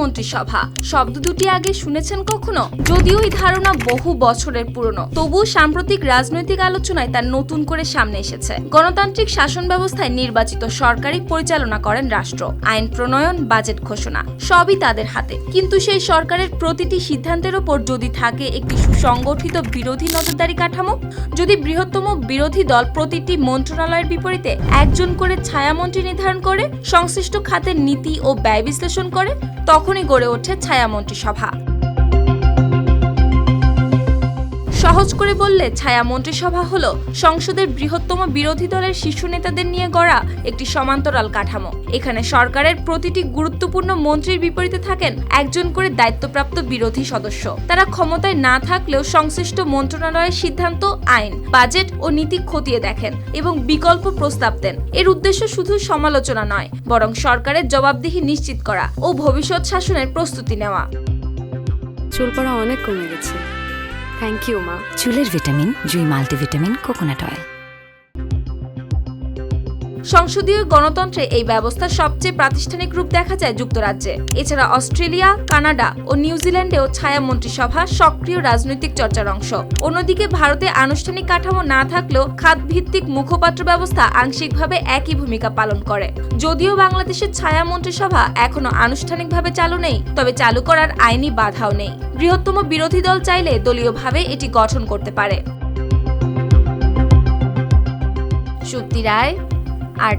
মন্ত্রিসভা। শব্দ দুটি আগে শুনেছেন কখনো? যদিও এই ধারণা বহু বছরের পুরনো। তবুও সাম্প্রতিক রাজনৈতিক আলোচনায় তা নতুন করে সামনে এসেছে। গণতান্ত্রিক শাসন ব্যবস্থায় নির্বাচিত সরকারই পরিচালনা করেন রাষ্ট্র। আইন প্রণয়ন, বাজেট ঘোষণা, সবই তাদের হাতে। কিন্তু সেই সরকারের প্রতিটি সিদ্ধান্তের ওপর যদি থাকে একটি সুসংগঠিত বিরোধী নজরদারি কাঠামো, যদি বৃহত্তম বিরোধী দল প্রতিটি মন্ত্রণালয়ের বিপরীতে একজন করে ছায়ামন্ত্রী নির্ধারণ করে, সংশ্লিষ্ট খাতের নীতি ও ব্যয় বিশ্লেষণ করে তখনই গড়ে ওঠে ছায়ামন্ত্রিসভা। সহজ করে বললে ছায়া মন্ত্রিসভা হল সংসদের বৃহত্তম বিরোধী দলের শীর্ষ নেতাদের নিয়ে গড়া একটি সমান্তরাল কাঠামো। এখানে সরকারের প্রতিটি গুরুত্বপূর্ণ মন্ত্রীর বিপরীতে থাকেন একজন করে দায়িত্বপ্রাপ্ত বিরোধী সদস্য। তারা ক্ষমতায় না থাকলেও সংশ্লিষ্ট মন্ত্রণালয়ের সিদ্ধান্ত, আইন, বাজেট ও নীতি খতিয়ে দেখেন এবং বিকল্প প্রস্তাব দেন। এর উদ্দেশ্য শুধু সমালোচনা নয়, বরং সরকারের জবাবদিহি নিশ্চিত করা ও ভবিষ্যৎ শাসনের প্রস্তুতি নেওয়া। চুল পড়া অনেক কমে গেছে। থ্যাংক ইউ মা চুলের ভিটামিন জুই মাল্টিভিটামিন কোকোনাট অয়েল। সংসদীয় গণতন্ত্রে এই ব্যবস্থা সবচেয়ে প্রাতিষ্ঠানিক রূপ দেখা যায় যুক্তরাজ্যে। এছাড়া অস্ট্রেলিয়া, কানাডা ও নিউজিল্যান্ডেও ছায়া মন্ত্রিসভা সক্রিয় রাজনৈতিক চর্চার অংশ। অন্যদিকে ভারতে আনুষ্ঠানিক কাঠামো না থাকলেও খাতভিত্তিক মুখপাত্র ব্যবস্থা আংশিকভাবে একই ভূমিকা পালন করে। যদিও বাংলাদেশের ছায়া মন্ত্রিসভা এখনও আনুষ্ঠানিকভাবে চালু নেই, তবে চালু করার আইনি বাধাও নেই। বৃহত্তম বিরোধী দল চাইলে দলীয়ভাবে এটি গঠন করতে পারে। সুপ্তি রায় আর